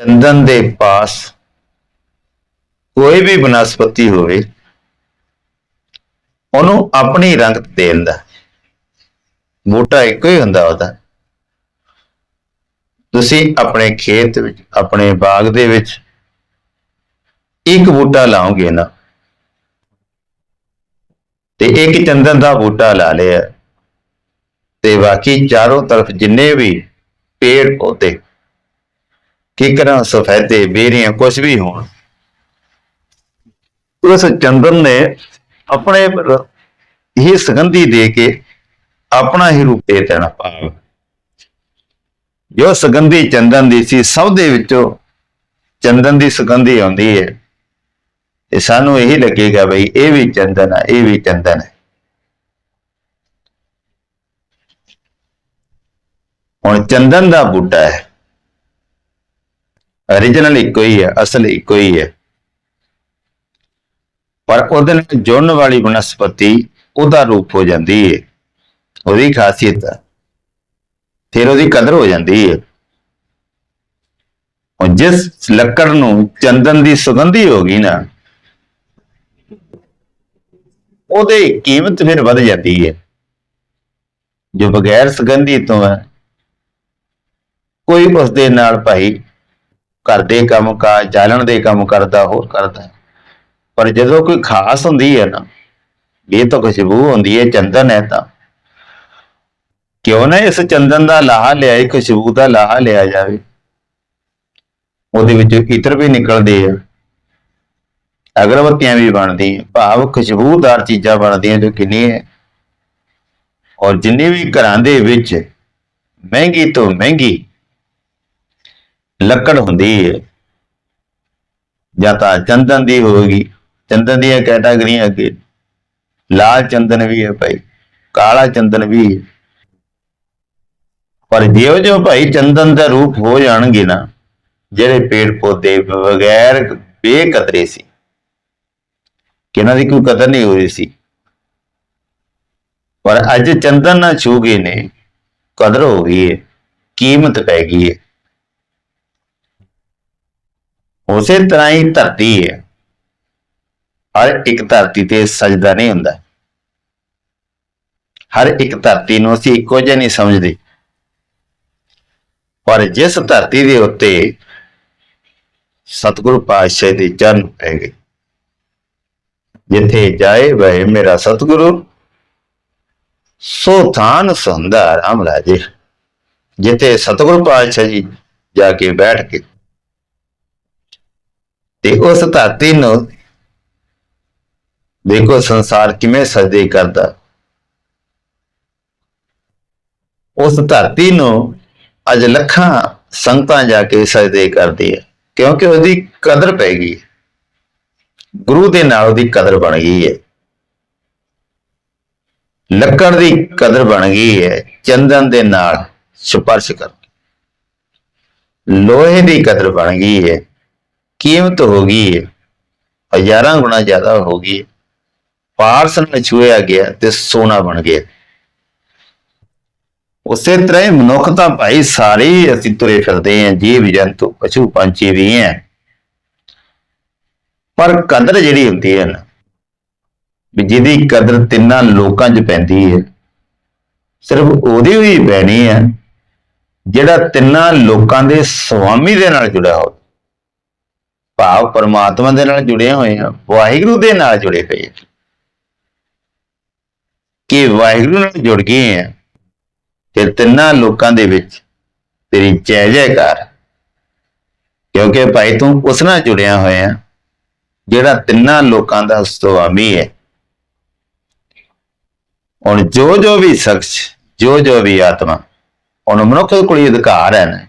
ਚੰਦਨ ਦੇ ਪਾਸ ਕੋਈ ਵੀ ਬਨਸਪਤੀ ਹੋਵੇ, ਉਹਨੂੰ ਆਪਣੀ ਰੰਗਤ ਦੇਣ ਦਾ। ਬੂਟਾ ਇੱਕੋ ਹੀ ਹੁੰਦਾ ਉਹਦਾ। ਤੁਸੀਂ ਆਪਣੇ ਖੇਤ ਵਿੱਚ, ਆਪਣੇ ਬਾਗ ਦੇ ਵਿੱਚ ਇੱਕ ਬੂਟਾ ਲਾਓਗੇ ਨਾ, ਤੇ ਇੱਕ ਚੰਦਨ ਦਾ ਬੂਟਾ ਲਾ ਲਿਆ, ਤੇ ਬਾਕੀ ਚਾਰੋਂ ਤਰਫ ਜਿੰਨੇ ਵੀ ਪੇੜ ਪੌਦੇ ਕਿਕਰਾਂ ਸਫੈਦੇ ਬੇਰੀਆਂ ਕੁਝ ਵੀ ਹੋਣ। ਉਸ ਚੰਦਨ ਨੇ ਆਪਣੇ ਰ- ਹੀ ਸੁਗੰਧੀ ਦੇ ਕੇ ਆਪਣਾ ਹੀ ਰੂਪ ਦੇ ਦੇਣਾ ਭਾਵ। ਜੋ ਸੁਗੰਧੀ ਚੰਦਨ ਦੀ ਸੀ, ਸਭ ਦੇ ਵਿੱਚੋਂ ਚੰਦਨ ਦੀ ਸੁਗੰਧੀ ਆਉਂਦੀ ਹੈ। ਤੇ ਸਾਨੂੰ ਇਹੀ ਲੱਗੇਗਾ ਬਈ ਇਹ ਵੀ ਚੰਦਨ ਆ, ਇਹ ਵੀ ਚੰਦਨ ਹੈ। ਹੁਣ ਚੰਦਨ ਦਾ ਬੂਟਾ ਹੈ। Origignal ਇੱਕੋ ਹੀ ਹੈ, ਅਸਲ ਇੱਕੋ ਹੀ ਹੈ। ਪਰ ਉਹਦੇ ਨਾਲ ਜੁੜਨ ਵਾਲੀ ਬਨਸਪਤੀ ਉਹਦਾ ਰੂਪ ਹੋ ਜਾਂਦੀ ਹੈ ਉਹਦੀ ਖਾਸੀਅਤ ਹੈ। ਫਿਰ ਉਹਦੀ ਕਦਰ ਹੋ ਜਾਂਦੀ ਹੈ ਉਹ ਜਿਸ ਲੱਕੜ ਨੂੰ ਚੰਦਨ ਦੀ ਸੁਗੰਧੀ ਹੋ ਗਈ ਨਾ, ਉਹਦੇ ਕੀਮਤ ਫਿਰ ਵੱਧ ਜਾਂਦੀ ਹੈ ਜੋ ਬਗੈਰ ਸੁਗੰਧੀ ਤੋਂ ਹੈ, ਕੋਈ ਉਸ ਦੇ ਨਾਲ ਭਾਈ ਘਰ ਦੇ ਕੰਮ ਕਾਜ ਜਾਲਣ ਦੇ ਕੰਮ ਕਰਦਾ, ਹੋਰ ਕਰਦਾ। ਪਰ ਜਦੋਂ ਕੋਈ ਖਾਸ ਹੁੰਦੀ ਹੈ ਨਾ, ਇਹ ਤਾਂ ਖੁਸ਼ਬੂ ਹੁੰਦੀ ਹੈ, ਚੰਦਨ ਹੈ ਤਾਂ। ਕਿਉਂ ਨਾ ਇਸ ਚੰਦਨ ਦਾ ਲਾਹਾ ਲਿਆਏ, ਖੁਸ਼ਬੂ ਦਾ ਲਾਹਾ ਲਿਆ ਜਾਵੇ। ਉਹਦੇ ਵਿੱਚੋਂ ਇਤਰ ਵੀ ਨਿਕਲਦੇ ਆ। ਅਗਰਬੱਤੀਆਂ ਵੀ ਬਣਦੀਆਂ, ਭਾਵ ਖੁਸ਼ਬੂਦਾਰ ਚੀਜ਼ਾਂ ਬਣਦੀਆਂ ਜੋ ਕਿੰਨੀ ਹੈ। ਔਰ ਜਿੰਨੇ ਵੀ ਘਰਾਂ ਦੇ ਵਿੱਚ ਮਹਿੰਗੀ ਤੋਂ ਮਹਿੰਗੀ ਲੱਕੜ ਹੁੰਦੀ ਹੈ ਜਾਂ ਤਾਂ ਚੰਦਨ ਦੀ ਹੋਵੇਗੀ। ਚੰਦਨ ਦੀਆਂ ਕੈਟਾਗਰੀਆਂ ਅੱਗੇ। ਲਾਲ ਚੰਦਨ ਵੀ ਹੈ ਭਾਈ। ਕਾਲਾ ਚੰਦਨ ਵੀ ਹੈ ਪਰ ਜਿਉਂ ਜਿਉਂ ਭਾਈ ਚੰਦਨ ਦਾ ਰੂਪ ਹੋ ਜਾਣਗੇ ਨਾ, ਜਿਹੜੇ ਪੇੜ ਪੌਦੇ ਬਗੈਰ ਬੇਕਦਰੇ ਸੀ। ਕਿ ਇਹਨਾਂ ਦੀ ਕੋਈ ਕਦਰ ਨਹੀਂ ਹੋ ਰਹੀ ਸੀ। ਪਰ ਅੱਜ ਚੰਦਨ ਨਾਲ ਛੂ ਗਏ ਨੇ। ਕਦਰ ਹੋ ਗਈ ਹੈ ਕੀਮਤ ਪੈ ਗਈ ਹੈ ਉਸੇ ਤਰ੍ਹਾਂ ਹੀ ਧਰਤੀ ਹੈ। ਹਰ ਇੱਕ ਧਰਤੀ ਤੇ ਸਜਦਾ ਨਹੀਂ ਹੁੰਦਾ। ਹਰ ਇੱਕ ਧਰਤੀ ਨੂੰ ਅਸੀਂ ਇੱਕੋ ਜਿਹਾ ਨਹੀਂ ਸਮਝਦੇ। ਪਰ ਜਿਸ ਧਰਤੀ ਦੇ ਉੱਤੇ ਸਤਿਗੁਰੂ ਪਾਤਸ਼ਾਹ ਦੇ ਚਰਨ ਪੈ ਗਏ, ਜਿੱਥੇ ਜਾਏ ਵਏ ਮੇਰਾ ਸਤਿਗੁਰੂ, ਸੋ ਥਾਨ ਸੰਦਾ ਰਾਮ ਰਾਜੇ, ਜਿੱਥੇ ਸਤਿਗੁਰੂ ਪਾਤਸ਼ਾਹ ਜੀ ਜਾ ਕੇ ਬੈਠ ਕੇ ਤੇ ਉਸ ਧਰਤੀ ਨੂੰ ਦੇਖੋ ਸੰਸਾਰ ਕਿਵੇਂ ਸਜਦੇ ਕਰਦਾ। ਉਸ ਧਰਤੀ ਨੂੰ ਅੱਜ ਲੱਖਾਂ ਸੰਗਤਾਂ ਜਾ ਕੇ ਸਜਦੇ ਕਰਦੀ ਹੈ, ਕਿਉਂਕਿ ਉਹਦੀ ਕਦਰ ਪੈ ਗਈ ਹੈ। ਗੁਰੂ ਦੇ ਨਾਲ ਉਹਦੀ ਕਦਰ ਬਣ ਗਈ ਹੈ। ਲੱਕੜ ਦੀ ਕਦਰ ਬਣ ਗਈ ਹੈ, ਚੰਦਨ ਦੇ ਨਾਲ ਸਪਰਸ਼ ਕਰ ਲੋਹੇ ਦੀ ਕਦਰ ਬਣ ਗਈ ਹੈ। ਕੀਮਤ ਹੋ ਗਈ ਹੈ ਹਜ਼ਾਰਾਂ ਗੁਣਾ ਜ਼ਿਆਦਾ ਹੋ ਗਈ ਪਾਰਸ ਨਾਲ ਗਿਆ ਤੇ ਸੋਨਾ ਬਣ ਗਿਆ। ਉਸੇ ਤਰ੍ਹਾਂ ਹੀ ਮਨੁੱਖ ਤਾਂ ਭਾਈ ਸਾਰੇ ਅਸੀਂ ਤੁਰੇ ਫਿਰਦੇ ਆਂ ਜੀਵ ਜੰਤੂ, ਪਸ਼ੂ ਪੰਛੀ ਵੀ ਆਂ ਪਰ ਕਦਰ ਜਿਹੜੀ ਹੁੰਦੀ ਹੈ ਨਾ, ਵੀ ਜਿਹਦੀ ਕਦਰ ਤਿੰਨਾਂ ਲੋਕਾਂ 'ਚ ਪੈਂਦੀ ਹੈ, ਸਿਰਫ ਉਹਦੀ ਹੋਈ ਪੈਣੀ ਹੈ, ਜਿਹੜਾ ਤਿੰਨਾਂ ਲੋਕਾਂ ਦੇ ਸੁਆਮੀ ਦੇ ਨਾਲ ਜੁੜਿਆ ਹੋਵੇ। ਭਾਵ ਪਰਮਾਤਮਾ ਦੇ ਨਾਲ ਜੁੜੇ ਹੋਏ ਹਾਂ, ਵਾਹਿਗੁਰੂ ਦੇ ਨਾਲ ਜੁੜੇ ਹੋਏ ਆ ਕਿ ਵਾਹਿਗੁਰੂ ਨਾਲ ਜੁੜ ਗਏ ਆ ਤੇ ਤਿੰਨਾਂ ਲੋਕਾਂ ਦੇ ਵਿੱਚ ਤੇਰੀ ਜੈ ਜੈਕਾਰ। ਕਿਉਂਕਿ ਭਾਈ ਤੂੰ ਉਸ ਨਾਲ ਜੁੜਿਆ ਹੋਇਆ ਜਿਹੜਾ ਤਿੰਨਾਂ ਲੋਕਾਂ ਦਾ ਸੁਆਮੀ ਹੈ। ਹੁਣ ਜੋ ਜੋ ਵੀ ਸ਼ਖਸ ਜੋ ਜੋ ਵੀ ਆਤਮਾ, ਉਹਨੂੰ ਮਨੁੱਖ ਕੋਲ ਹੀ ਅਧਿਕਾਰ ਹੈ ਨਾ।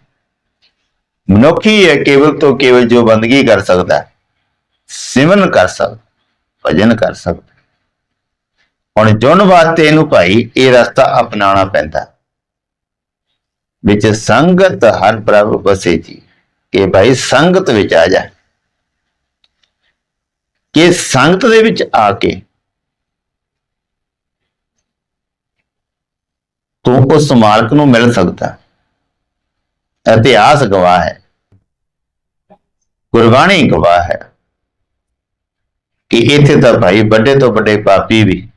ਮਨੁੱਖੀ ਹੈ ਕੇਵਲ ਤੋਂ ਕੇਵਲ ਜੋ ਬੰਦਗੀ ਕਰ ਸਕਦਾ ਹੈ, ਸਿਮਰਨ ਕਰ ਸਕਦਾ ਭਜਨ ਕਰ ਸਕਦਾ ਹੁਣ ਜੁਨ ਵਾਸਤੇ ਇਹਨੂੰ ਭਾਈ ਇਹ ਰਸਤਾ ਅਪਣਾਉਣਾ ਪੈਂਦਾ ਵਿੱਚ ਸੰਗਤ ਹਰ ਪ੍ਰਭ ਵਸੇ ਜੀ ਕਿ ਭਾਈ ਸੰਗਤ ਵਿੱਚ ਆ ਜਾ ਕਿ ਸੰਗਤ ਦੇ ਵਿੱਚ ਆ ਕੇ ਤੂੰ ਉਸ ਮਾਲਕ ਨੂੰ ਮਿਲ ਸਕਦਾ ਇਤਿਹਾਸ ਗਵਾਹ ਹੈ। ਗੁਰਬਾਣੀ ਗਵਾਹ ਹੈ। ਕਿ ਇੱਥੇ ਤਾਂ ਭਾਈ ਵੱਡੇ ਤੋਂ ਵੱਡੇ ਪਾਪੀ ਵੀ,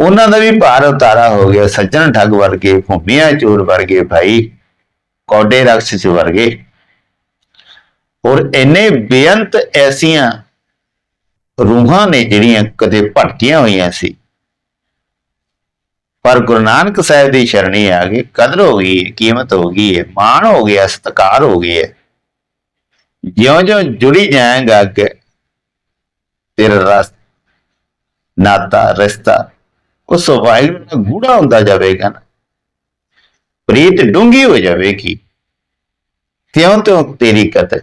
ਉਹਨਾਂ ਦਾ ਵੀ ਭਾਰ ਉਤਾਰਾ ਹੋ ਗਿਆ। ਸੱਜਣ ਠੱਗ ਵਰਗੇ, ਭੂਮੀਆਂ ਚੋਰ ਵਰਗੇ ਭਾਈ, ਕੌਡੇ ਰਾਖਸ਼ ਵਰਗੇ। ਔਰ ਇੰਨੇ ਬੇਅੰਤ ਐਸੀਆਂ ਰੂਹਾਂ ਨੇ ਜਿਹੜੀਆਂ ਕਦੇ ਭਟਕੀਆਂ ਹੋਈਆਂ ਸੀ। ਪਰ ਗੁਰੂ ਨਾਨਕ ਸਾਹਿਬ ਦੀ ਸ਼ਰਣੀ ਆ ਗਈ। ਕਦਰ ਹੋ ਗਈ, ਕੀਮਤ ਹੋ ਗਈ ਹੈ ਮਾਣ ਹੋ ਗਿਆ, ਸਤਕਾਰ ਹੋ ਗਿਆ ਹੈ ਜਿਉਂ-ਜਿਉਂ ਜੁੜੀ ਜਾਏਗਾ ਅੱਗੇ, ਤੇਰਾ ਰਸ, ਨਾਤਾ, ਰਿਸ਼ਤਾ, ਉਸ ਵਾਹਿਗੁਰੂ ਨਾਲ ਗੂੜਾ ਹੁੰਦਾ ਜਾਵੇਗਾ ਨਾ। ਪ੍ਰੀਤ ਡੂੰਗੀ ਹੋ ਜਾਵੇਗੀ। ਤਿਉਂ ਤਿਉਂ ਤੇਰੀ ਕਦਰ।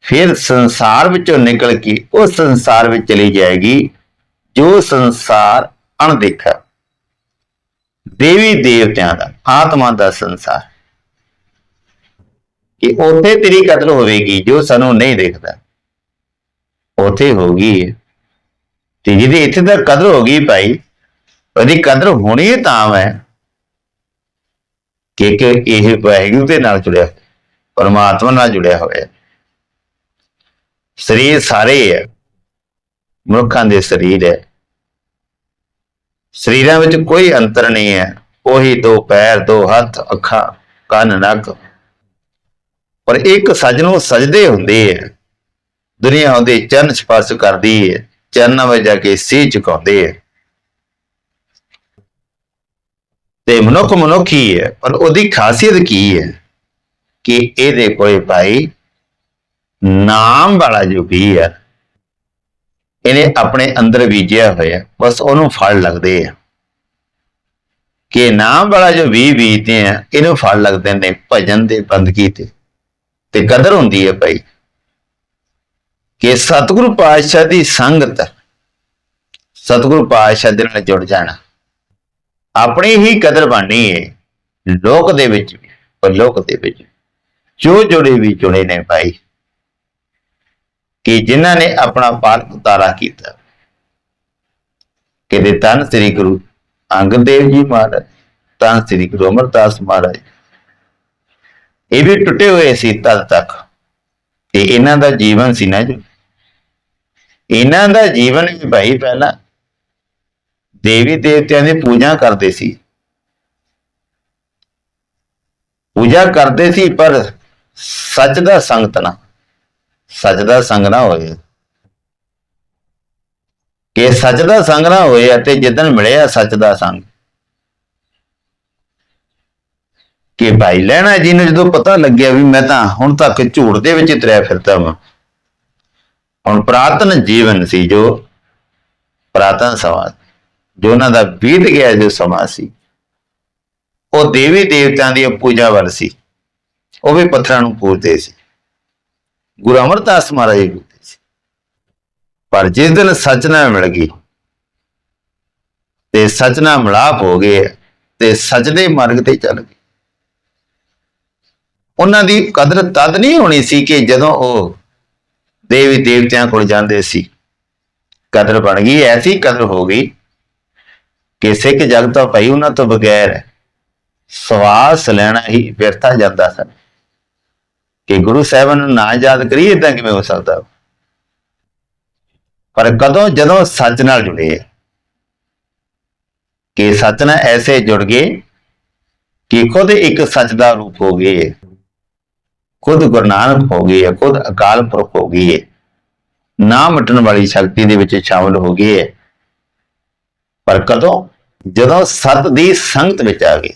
ਫਿਰ ਸੰਸਾਰ ਵਿੱਚੋਂ ਨਿਕਲ ਕੇ ਉਹ ਸੰਸਾਰ ਵਿੱਚ ਚਲੀ ਜਾਏਗੀ, ਜੋ ਸੰਸਾਰ ਅਣਦੇਖਾ। ਦੇਵੀ ਦੇਵਤਿਆਂ ਦਾ, ਆਤਮਾ ਦਾ ਸੰਸਾਰ। ਕਿ ਉੱਥੇ ਤੇਰੀ ਕਦਰ ਹੋਵੇਗੀ, ਜੋ ਸਾਨੂੰ ਨਹੀਂ ਦੇਖਦਾ। ਉੱਥੇ ਹੋਗੀ ਤੇ ਜਿਹਦੀ ਇੱਥੇ ਤੱਕ ਕਦਰ ਹੋ ਗਈ ਭਾਈ, ਉਹਦੀ ਕਦਰ ਹੋਣੀ ਤਾਂ ਹੈ ਕਿ ਕਿ ਇਹ ਵਾਹਿਗੁਰੂ ਦੇ ਨਾਲ ਜੁੜਿਆ ਪਰਮਾਤਮਾ ਨਾਲ ਜੁੜਿਆ ਹੋਇਆ। ਸਰੀਰ ਸਾਰੇ ਹੈ ਮਨੁੱਖਾਂ ਦੇ ਸਰੀਰ ਹੈ ਸਰੀਰਾਂ ਵਿੱਚ ਕੋਈ ਅੰਤਰ ਨਹੀਂ ਹੈ ਉਹੀ ਦੋ ਪੈਰ, ਦੋ ਹੱਥ, ਅੱਖਾਂ, ਕੰਨ, ਨੱਕ। ਪਰ ਇੱਕ ਸਜਣੋਂ ਸਜਦੇ ਹੁੰਦੇ ਹੈ ਦੁਨੀਆ ਉਹਦੇ ਚਰਨ ਸਪਰਸ਼ ਕਰਦੀ ਹੈ ਚਰਨਾਂ ਵਿੱਚ ਜਾ ਕੇ ਸੀਹ ਝੁਕਾਉਂਦੇ ਹੈ ਤੇ ਮਨੁੱਖ ਮਨੁੱਖ ਹੀ ਹੈ ਪਰ ਉਹਦੀ ਖਾਸੀਅਤ ਕੀ ਹੈ ਕਿ ਇਹਦੇ ਕੋਈ ਭਾਈ ਨਾਮ ਵਾਲਾ ਜੋ ਵੀ ਹੈ ਇਹਨੇ ਆਪਣੇ ਅੰਦਰ ਬੀਜਿਆ ਹੋਇਆ, ਬਸ ਉਹਨੂੰ ਫਲ ਲੱਗਦੇ ਆ। ਕਿ ਨਾਮ ਵਾਲਾ ਜੋ ਵੀ ਬੀਜਦੇ ਆ, ਇਹਨੂੰ ਫਲ ਲੱਗਦੇ ਨੇ ਭਜਨ ਦੇ ਬੰਦਗੀ ਤੇ। ਤੇ ਕਦਰ ਹੁੰਦੀ ਹੈ ਭਾਈ ਕਿ ਸਤਿਗੁਰੂ ਪਾਤਸ਼ਾਹ ਦੀ ਸੰਗਤ ਸਤਿਗੁਰੂ ਪਾਤਸ਼ਾਹ ਦੇ ਨਾਲ ਜੁੜ ਜਾਣਾ। ਆਪਣੀ ਹੀ ਕਦਰ ਬਣਨੀ ਹੈ, ਲੋਕ ਦੇ ਵਿੱਚ ਵੀ ਪਰ ਲੋਕ ਦੇ ਵਿੱਚ ਜੋ ਜੁੜੇ ਵੀ ਜੁੜੇ ਨੇ ਭਾਈ, ਕਿ ਜਿਨ੍ਹਾਂ ਨੇ ਆਪਣਾ ਪਾਰ ਉਤਾਰਾ ਕੀਤਾ। ਕਿਤੇ ਤਨ ਸ੍ਰੀ ਗੁਰੂ ਅੰਗਦ ਦੇਵ ਜੀ ਮਹਾਰਾਜ ਤਨ ਸ੍ਰੀ ਗੁਰੂ ਅਮਰਦਾਸ ਮਹਾਰਾਜ ਇਹ ਵੀ ਟੁੱਟੇ ਹੋਏ ਸੀ ਤਦ ਤੱਕ। ਤੇ ਇਹਨਾਂ ਦਾ ਜੀਵਨ ਸੀ ਨਾ ਜੋ। ਇਹਨਾਂ ਦਾ ਜੀਵਨ ਵੀ ਭਾਈ ਪਹਿਲਾਂ ਦੇਵੀ ਦੇਵਤਿਆਂ ਦੀ ਪੂਜਾ ਕਰਦੇ ਸੀ। ਪੂਜਾ ਕਰਦੇ ਸੀ, ਪਰ ਸੱਚ ਦਾ ਸੰਗਤ ਨਾ, ਸੱਚ ਦਾ ਸੰਗ ਨਾ ਹੋਏ। ਕਿ ਸੱਚ ਦਾ ਸੰਗ ਨਾ ਹੋਏ ਅਤੇ ਜਿੱਦਣ ਮਿਲਿਆ ਸੱਚ ਦਾ ਸੰਗ। ਕਿ ਭਾਈ ਲੈਣਾ ਜੀ ਨੂੰ ਜਦੋਂ ਪਤਾ ਲੱਗਿਆ ਵੀ ਮੈਂ ਤਾਂ ਹੁਣ ਤੱਕ ਝੂਠ ਦੇ ਵਿੱਚ ਤਰਿਆ ਫਿਰਦਾ ਵਾਂ। ਹੁਣ ਪ੍ਰਾਤਨ ਜੀਵਨ ਸੀ ਜੋ, ਪ੍ਰਾਤਨ ਸਮਾਂ ਜੋ ਉਹਨਾਂ ਦਾ ਬੀਤ ਗਿਆ ਜੋ ਸਮਾਂ ਸੀ। ਉਹ ਦੇਵੀ ਦੇਵਤਿਆਂ ਦੀ ਪੂਜਾ ਵੱਲ ਸੀ। ਉਹ ਵੀ ਪੱਥਰਾਂ ਨੂੰ ਪੂਜਦੇ ਸੀ। ਗੁਰੂ ਅਮਰਦਾਸ ਮਹਾਰਾਜ ਜੀ ਪੂਜਦੇ ਸੀ। ਪਰ ਜਿਸ ਦਿਨ ਸੱਚ ਮਿਲ ਗਈ ਤੇ ਸੱਚ ਨਾਲ ਮਿਲਾਪ ਹੋ ਗਏ ਤੇ ਸੱਚ ਦੇ ਮਾਰਗ ਤੇ ਚੱਲ ਗਏ। ਉਹਨਾਂ ਦੀ ਕਦਰ ਤਦ ਨਹੀਂ ਹੋਣੀ ਸੀ ਕਿ ਜਦੋਂ ਉਹ ਦੇਵੀ ਦੇਵਤਿਆਂ ਕੋਲ ਜਾਂਦੇ ਸੀ। ਕਦਰ ਬਣ ਗਈ, ਐਸੀ ਕਦਰ ਹੋ ਗਈ ਕਿ ਸਿੱਖ ਜਗਤ ਤੋਂ ਭਾਈ ਉਹਨਾਂ ਤੋਂ ਬਗੈਰ ਸਵਾਸ ਲੈਣਾ ਹੀ ਵਿਅਰਥਾ ਜਾਂਦਾ ਸਨ। ਕਿ ਗੁਰੂ ਸਾਹਿਬਾਨ ਨੂੰ ਨਾ ਯਾਦ ਕਰੀਏ ਇਦਾਂ ਕਿਵੇਂ ਹੋ ਸਕਦਾ? ਪਰ ਕਦੋਂ, ਜਦੋਂ ਸੱਚ ਨਾਲ ਜੁੜੇ ਕਿ ਸੱਚ ਨਾਲ ਐਸੇ ਜੁੜ ਗਏ ਕਿ ਖੁਦ ਇੱਕ ਸੱਚ ਦਾ ਰੂਪ ਹੋ ਗਏ। ਖੁਦ ਗੁਰੂ ਨਾਨਕ ਹੋ ਗਈ ਹੈ, ਖੁਦ ਅਕਾਲ ਪੁਰਖ ਹੋ ਗਈ ਹੈ। ਨਾ ਮਟਣ ਵਾਲੀ ਸ਼ਕਤੀ ਦੇ ਵਿੱਚ ਸ਼ਾਮਲ ਹੋ ਗਏ ਪਰ ਕਦੋਂ? ਜਦੋਂ ਸਤ ਦੀ ਸੰਗਤ ਵਿੱਚ ਆ ਗਈ।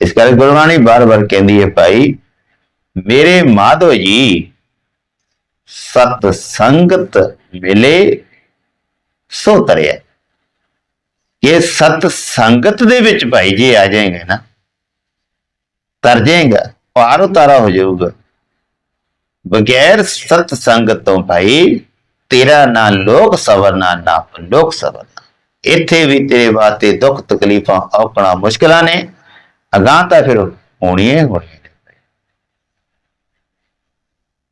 ਇਸ ਕਰਕੇ ਗੁਰਬਾਣੀ ਬਾਰ-ਬਾਰ ਕਹਿੰਦੀ ਹੈ, ਭਾਈ, ਮੇਰੇ ਮਾਧੋ ਜੀ, ਸਤ ਸੰਗਤ ਮਿਲੇ ਸੋ ਤਰਿਆ। ਇਹ ਸਤ ਸੰਗਤ ਦੇ ਵਿੱਚ ਭਾਈ ਜੀ ਆ ਜਾਏਗਾ ਨਾ, ਤਰ ਜਾਏਗਾ। ਪਾਰ ਉਤਾਰਾ ਹੋ ਜਾਊਗਾ ਬਗੈਰ ਸਤ ਸੰਗਤ ਤੋਂ ਭਾਈ, ਤੇਰਾ ਨਾ ਲੋਕ ਸਵਰਨਾ ਨਾ ਲੋਕ ਸਵਰਨਾ ਇੱਥੇ ਵੀ ਤੇਰੇ ਵਾਸਤੇ ਦੁੱਖ ਤਕਲੀਫਾਂ ਔਕੜਾਂ ਮੁਸ਼ਕਲਾਂ ਨੇ। ਅਗਾਂ ਤਾਂ ਫਿਰ ਹੋਣੀਆਂ ਹੋਣੀਆਂ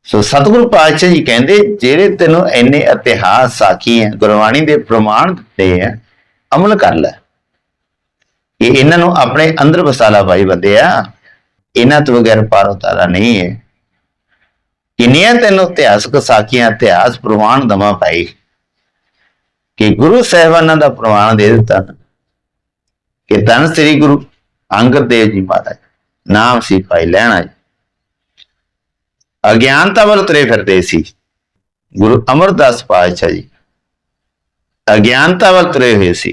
ਸੋ ਸਤਿਗੁਰੂ ਪਾਤਸ਼ਾਹ ਜੀ ਕਹਿੰਦੇ, ਜਿਹੜੇ ਤੈਨੂੰ ਇੰਨੇ ਇਤਿਹਾਸ ਸਾਖੀ ਹੈ, ਗੁਰਬਾਣੀ ਦੇ ਪ੍ਰਮਾਣ ਦਿੱਤੇ ਆ ਅਮਲ ਕਰ ਲੈ। ਇਹ ਇਹਨਾਂ ਨੂੰ ਆਪਣੇ ਅੰਦਰ ਵਸਾਲਾ ਭਾਈ ਬੰਦਿਆ ਇਹਨਾਂ ਤੋਂ ਬਗੈਰ ਪਾਰ ਉਤਾਰਾ ਨਹੀਂ ਹੈ। ਕਿੰਨੀਆਂ ਤੈਨੂੰ ਇਤਿਹਾਸਕ ਸਾਖੀਆਂ, ਇਤਿਹਾਸ ਪ੍ਰਮਾਣ ਦਵਾਂ ਭਾਈ। ਕਿ ਗੁਰੂ ਸਾਹਿਬਾਨਾਂ ਦਾ ਪ੍ਰਮਾਣ ਦੇ ਦਿੱਤਾ। ਨਾ ਕਿ ਧੰਨ ਸ੍ਰੀ ਗੁਰੂ ਅੰਗਦ ਦੇਵ ਜੀ ਮਹਾਰਾਜ, ਨਾਮ ਸੀ ਭਾਈ ਲੈਣਾ ਜੀ। ਅਗਿਆਨਤਾ ਵੱਲ ਤੁਰੇ ਫਿਰਦੇ ਸੀ। ਗੁਰੂ ਅਮਰਦਾਸ ਪਾਤਸ਼ਾਹ ਜੀ। ਅਗਿਆਨਤਾ ਵੱਲ ਤੁਰੇ ਹੋਏ ਸੀ।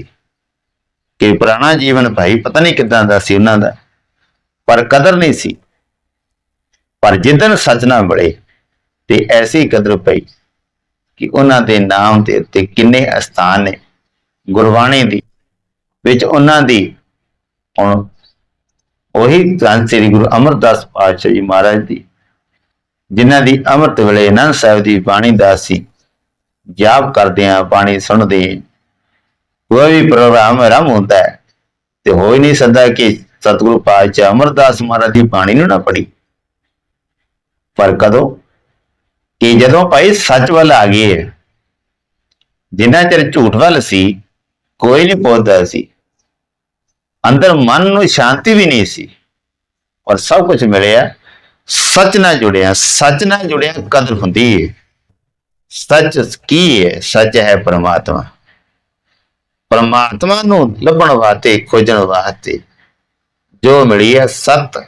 ਕਿ ਪੁਰਾਣਾ ਜੀਵਨ ਭਾਈ ਪਤਾ ਨਹੀਂ ਕਿਦਾਂ ਦਾ ਸੀ ਉਹਨਾਂ ਦਾ। ਪਰ ਕਦਰ ਨਹੀਂ ਸੀ। ਪਰ ਜਿੱਦਨ ਸੱਚ ਨਾ ਬੜੇ ਤੇ ਐਸੀ ਕਦਰ ਪਈ ਕਿ ਉਹਨਾਂ ਦੇ ਨਾਮ ਦੇ ਉੱਤੇ ਕਿੰਨੇ ਅਸਥਾਨ ਨੇ। ਗੁਰਬਾਣੀ ਦੀ ਵਿੱਚ ਉਹਨਾਂ ਦੀ ਹੁਣ ਉਹੀ ਗ੍ਰੰਥ ਸ੍ਰੀ ਗੁਰੂ ਅਮਰਦਾਸ ਪਾਤਸ਼ਾਹ ਜੀ ਮਹਾਰਾਜ ਦੀ, ਜਿਨ੍ਹਾਂ ਦੀ ਅੰਮ੍ਰਿਤ ਵੇਲੇ ਅਨੰਦ ਸਾਹਿਬ ਦੀ ਬਾਣੀ ਦਾ ਸੀ ਜਾਪ ਕਰਦੇ ਆ ਬਾਣੀ ਸੁਣਦੇ ਕੋਈ ਵੀ ਪ੍ਰੋਗਰਾਮ ਆਰੰਭ ਹੁੰਦਾ ਹੈ ਤੇ ਹੋ ਹੀ ਨਹੀਂ ਸਕਦਾ ਕਿ ਸਤਿਗੁਰੂ ਪਾਤਸ਼ਾਹ ਅਮਰਦਾਸ ਮਹਾਰਾਜ ਦੀ ਬਾਣੀ ਨੂੰ ਨਾ ਪੜੀ ਪਰ ਕਦੋਂ? ਕਿ ਜਦੋਂ ਭਾਈ ਸੱਚ ਵੱਲ ਆ ਗਏ ਜਿੰਨਾ ਚਿਰ ਝੂਠ ਵੱਲ ਸੀ, ਕੋਈ ਨਹੀਂ ਪਹੁੰਚਦਾ ਸੀ। ਅੰਦਰ ਮਨ ਨੂੰ ਸ਼ਾਂਤੀ ਵੀ ਨਹੀਂ ਸੀ। ਔਰ ਸਭ ਕੁਝ ਮਿਲਿਆ, ਸੱਚ ਨਾਲ ਜੁੜਿਆ, ਸੱਚ ਨਾਲ ਜੁੜਿਆ ਕਦਰ ਹੁੰਦੀ ਹੈ ਸੱਚ ਕੀ ਹੈ ਸੱਚ ਹੈ ਪਰਮਾਤਮਾ। ਪਰਮਾਤਮਾ ਨੂੰ ਲੱਭਣ ਵਾਸਤੇ, ਖੋਜਣ ਵਾਸਤੇ। ਜੋ ਮਿਲੀ ਹੈ ਸਤ।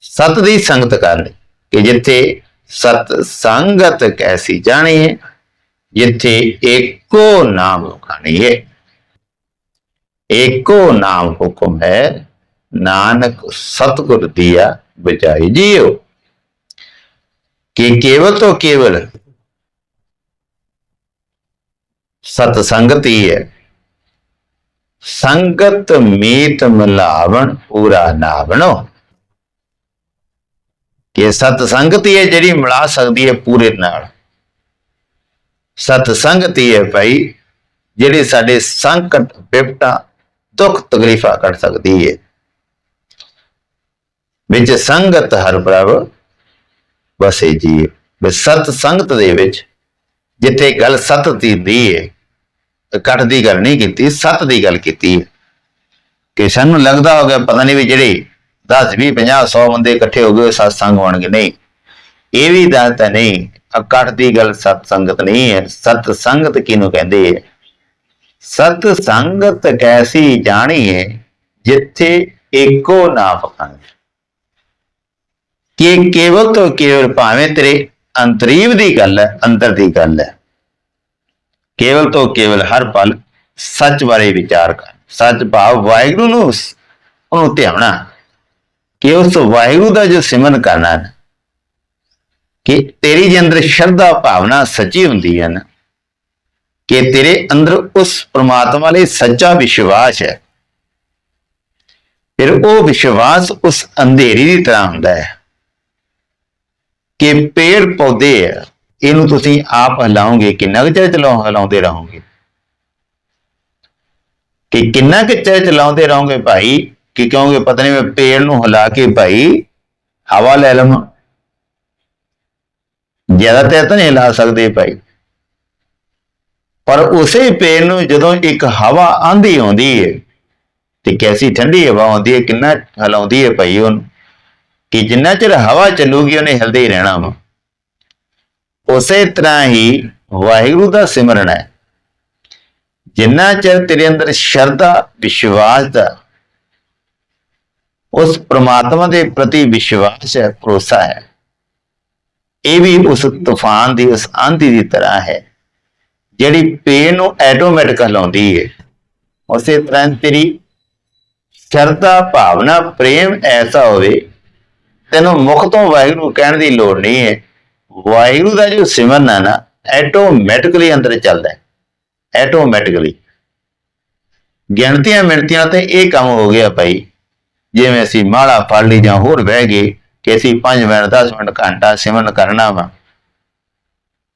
ਸਤ ਦੀ ਸੰਗਤ ਕਰਨੀ ਕਿ ਜਿੱਥੇ ਸਤ ਸੰਗਤ ਕੈਸੀ ਜਾਣੀ ਹੈ, ਜਿੱਥੇ ਏਕੋ ਨਾਮ ਖਾਣੀ ਹੈ। ਏਕੋ ਨਾਮ ਹੁਕਮ ਹੈ, ਨਾਨਕ ਸਤਿਗੁਰ ਦੀਆ ਬਚਾਈ ਜੀਓ। ਕਿ ਕੇਵਲ ਤੋਂ ਕੇਵਲ ਸਤ ਸੰਗਤ ਹੀ ਹੈ ਸੰਗਤ ਮੀਤ ਮਿਲਾਵਣ ਪੂਰਾ ਨਾਵਣੋ। ਕਿ ਸਤ ਸੰਗਤ ਹੀ ਹੈ ਜਿਹੜੀ ਮਿਲਾ ਸਕਦੀ ਹੈ ਪੂਰੇ ਨਾਲ। ਸਤ ਸੰਗਤ ਹੀ ਹੈ ਭਾਈ, ਜਿਹੜੀ ਸਾਡੇ ਸੰਕਟ ਵਿਪਟਾ ਦੁੱਖ, ਤਕਲੀਫਾਂ ਕੱਢ ਸਕਦੀ ਹੈ। ਵਿੱਚ ਸੰਗਤ ਹਰ ਪ੍ਰਭ ਵਸੇ ਜੀ। ਵੀ ਸਤ ਸੰਗਤ ਦੇ ਵਿੱਚ, ਜਿੱਥੇ ਗੱਲ ਸਤ ਦੀ ਦੀ ਹੈ ਇਕੱਠ ਦੀ ਗੱਲ ਨਹੀਂ ਕੀਤੀ, ਸੱਤ ਦੀ ਗੱਲ ਕੀਤੀ ਹੈ। ਕਿ ਸਾਨੂੰ ਲੱਗਦਾ ਹੋ ਗਿਆ ਪਤਾ ਨਹੀਂ ਵੀ ਜਿਹੜੇ 10 20 50 100 ਬੰਦੇ ਇਕੱਠੇ ਹੋ ਗਏ ਸਤਸੰਗ ਹੋਣਗੇ। ਨਹੀਂ, ਇਹ ਵੀ ਗੱਲ ਤਾਂ ਨਹੀਂ, ਇਕੱਠ ਦੀ ਗੱਲ ਸਤ ਸੰਗਤ ਨਹੀਂ ਹੈ। ਸਤ ਸੰਗਤ ਕਿਹਨੂੰ ਕਹਿੰਦੇ ਹੈ? ਸਤ ਸੰਗਤ ਕੈਸੀ ਜਾਣੀ ਹੈ ਜਿੱਥੇ ਏਕੋ ਨਾ ਪਖੰਡ ਕਿ ਕੇਵਲ ਤੋਂ ਕੇਵਲ ਭਾਵੇਂ ਤੇਰੇ ਅੰਤਰੀਵ ਦੀ ਗੱਲ ਹੈ, ਅੰਦਰ ਦੀ ਗੱਲ ਹੈ। ਕੇਵਲ ਤੋਂ ਕੇਵਲ ਹਰ ਪਲ ਸੱਚ ਬਾਰੇ ਵਿਚਾਰ ਕਰ, ਸੱਚ ਭਾਵ ਵਾਹਿਗੁਰੂ ਨੂੰ ਉਹਨੂੰ ਧਿਆਉਣਾ, ਕਿ ਉਸ ਵਾਹਿਗੁਰੂ ਦਾ ਜੋ ਸਿਮਰਨ ਕਰਨਾ ਕਿ ਤੇਰੀ ਦੇ ਅੰਦਰ ਸ਼ਰਧਾ ਭਾਵਨਾ ਸੱਚੀ ਹੁੰਦੀ ਹੈ ਨਾ, ਕਿ ਤੇਰੇ ਅੰਦਰ ਉਸ ਪ੍ਰਮਾਤਮਾ ਲਈ ਸੱਚਾ ਵਿਸ਼ਵਾਸ ਹੈ, ਫਿਰ ਉਹ ਵਿਸ਼ਵਾਸ ਉਸ ਅੰਧੇਰੀ ਦੀ ਤਰ੍ਹਾਂ ਹੁੰਦਾ ਹੈ, ਕਿ ਪੇੜ ਪੌਦੇ ਹੈ ਇਹਨੂੰ ਤੁਸੀਂ ਆਪ ਹਿਲਾਓਗੇ, ਕਿੰਨਾ ਕੁ ਚਿਰ ਚਲਾਉ ਹਿਲਾਉਂਦੇ ਰਹੋਗੇ? ਕਿ ਕਿੰਨਾ ਕੁ ਚਿਰ ਚਲਾਉਂਦੇ ਰਹੋਗੇ ਭਾਈ? ਕਿ ਕਹੋਗੇ, ਪਤਾ ਨਹੀਂ ਮੈਂ ਪੇੜ ਨੂੰ ਹਿਲਾ ਕੇ ਭਾਈ ਹਵਾ ਲੈ ਲਵਾਂ। ਜ਼ਿਆਦਾ ਤੇ ਤਾਂ ਨਹੀਂ ਹਿਲਾ ਸਕਦੇ ਭਾਈ। ਪਰ ਉਸੇ ਪੇੜ ਨੂੰ ਜਦੋਂ ਇੱਕ ਹਵਾ ਆਂਦੀ ਆਉਂਦੀ ਹੈ ਤੇ ਕੈਸੀ ਠੰਡੀ ਹਵਾ ਆਉਂਦੀ ਹੈ ਕਿੰਨਾ ਹਿਲਾਉਂਦੀ ਹੈ ਭਾਈ ਉਹਨੂੰ। ਕਿ ਜਿੰਨਾ ਚਿਰ ਹਵਾ ਚੱਲੂਗੀ, ਉਹਨੇ ਹਿਲਦੇ ਹੀ ਰਹਿਣਾ ਵਾ। ਉਸੇ ਤਰ੍ਹਾਂ ਹੀ ਵਾਹਿਗੁਰੂ ਦਾ ਸਿਮਰਨ ਹੈ। ਜਿੰਨਾ ਚਿਰ ਤੇਰੇ ਅੰਦਰ ਸ਼ਰਧਾ, ਵਿਸ਼ਵਾਸ ਦਾ, ਉਸ ਪ੍ਰਮਾਤਮਾ ਦੇ ਪ੍ਰਤੀ ਵਿਸ਼ਵਾਸ ਹੈ, ਭਰੋਸਾ ਹੈ, ਇਹ ਵੀ ਉਸ ਤੂਫਾਨ ਦੀ, ਉਸ ਆਂਧੀ ਦੀ ਤਰ੍ਹਾਂ ਹੈ, ਜਿਹੜੀ ਪੇੜ ਨੂੰ ਆਟੋਮੈਟਿਕ ਹਲਾਉਂਦੀ ਹੈ। ਉਸੇ ਤਰ੍ਹਾਂ ਤੇਰੀ ਸ਼ਰਧਾ, ਭਾਵਨਾ, ਪ੍ਰੇਮ ਐਸਾ ਹੋਵੇ, ਤੈਨੂੰ ਮੁਖ ਤੋਂ ਵਾਹਿਗੁਰੂ ਕਹਿਣ ਦੀ ਲੋੜ ਨਹੀਂ ਹੈ। ਵਾਹਿਗੁਰੂ ਦਾ ਜੋ ਸਿਮਰਨ ਹੈ ਨਾ ਆਟੋਮੈਟਿਕਲੀ ਅੰਦਰ ਚੱਲਦਾ ਹੈ। ਆਟੋਮੈਟਿਕਲੀ ਗਿਣਤੀਆਂ ਮਿਣਤੀਆਂ ਤੇ ਇਹ ਕੰਮ ਹੋ ਗਿਆ ਭਾਈ। ਜਿਵੇਂ ਅਸੀਂ ਮਾਲਾ ਫੜ ਲਈ ਜਾਂ ਹੋਰ ਬਹਿ ਗਏ ਕਿ ਅਸੀਂ 5 ਮਿੰਟ 10 ਮਿੰਟ, ਘੰਟਾ ਸਿਮਰਨ ਕਰਨਾ ਵਾ।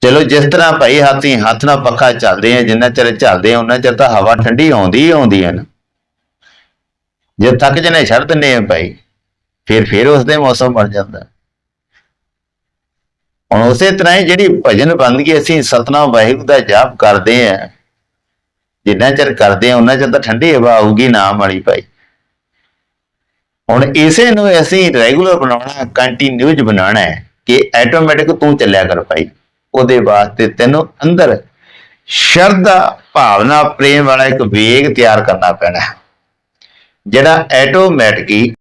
ਚਲੋ ਜਿਸ ਤਰ੍ਹਾਂ ਭਾਈ ਹਾਥੀ ਹੱਥ ਨਾਲ ਪੱਖਾ ਚੱਲਦੇ ਆ, ਜਿੰਨਾ ਚਿਰ ਚੱਲਦੇ ਆ ਉਹਨਾਂ ਚਿਰ ਤਾਂ ਹਵਾ ਠੰਡੀ ਆਉਂਦੀ ਹੀ ਆਉਂਦੀ ਹੈ ਨਾ। ਜੇ ਤੱਕ ਜਨੇ ਛੱਡ ਦਿੰਦੇ ਆ ਭਾਈ, ਫਿਰ ਫਿਰ ਉਸ ਦੇ ਮੌਸਮ ਬਣ ਜਾਂਦਾ। ਹੁਣ ਉਸੇ ਤਰ੍ਹਾਂ ਹੀ ਜਿਹੜੀ ਭਜਨ ਬੰਦਗੀ ਅਸੀਂ ਸਤਨਾਮ ਵਾਹਿਗੁਰੂ ਦਾ ਜਾਪ ਕਰਦੇ ਆ, ਜਿੰਨਾ ਚਿਰ ਕਰਦੇ ਆ, ਉਹਨਾਂ ਚਿਰ ਤਾਂ ਠੰਡੀ ਹਵਾ ਆਊਗੀ ਨਾਮ ਵਾਲੀ ਭਾਈ। ਹੁਣ ਇਸੇ ਨੂੰ ਅਸੀਂ ਰੈਗੂਲਰ ਬਣਾਉਣਾ ਕੰਟੀਨਿਊਜ ਬਣਾਉਣਾ ਹੈ ਕਿ ਆਟੋਮੈਟਿਕ ਤੂੰ ਚੱਲਿਆ ਕਰ ਭਾਈ। ਉਹਦੇ ਵਾਸਤੇ ਤੈਨੂੰ ਅੰਦਰ ਸ਼ਰਧਾ, ਭਾਵਨਾ, ਪ੍ਰੇਮ ਵਾਲਾ ਇੱਕ ਵੇਗ ਤਿਆਰ ਕਰਨਾ ਪੈਣਾ ਜਿਹੜਾ ਆਟੋਮੈਟਿਕ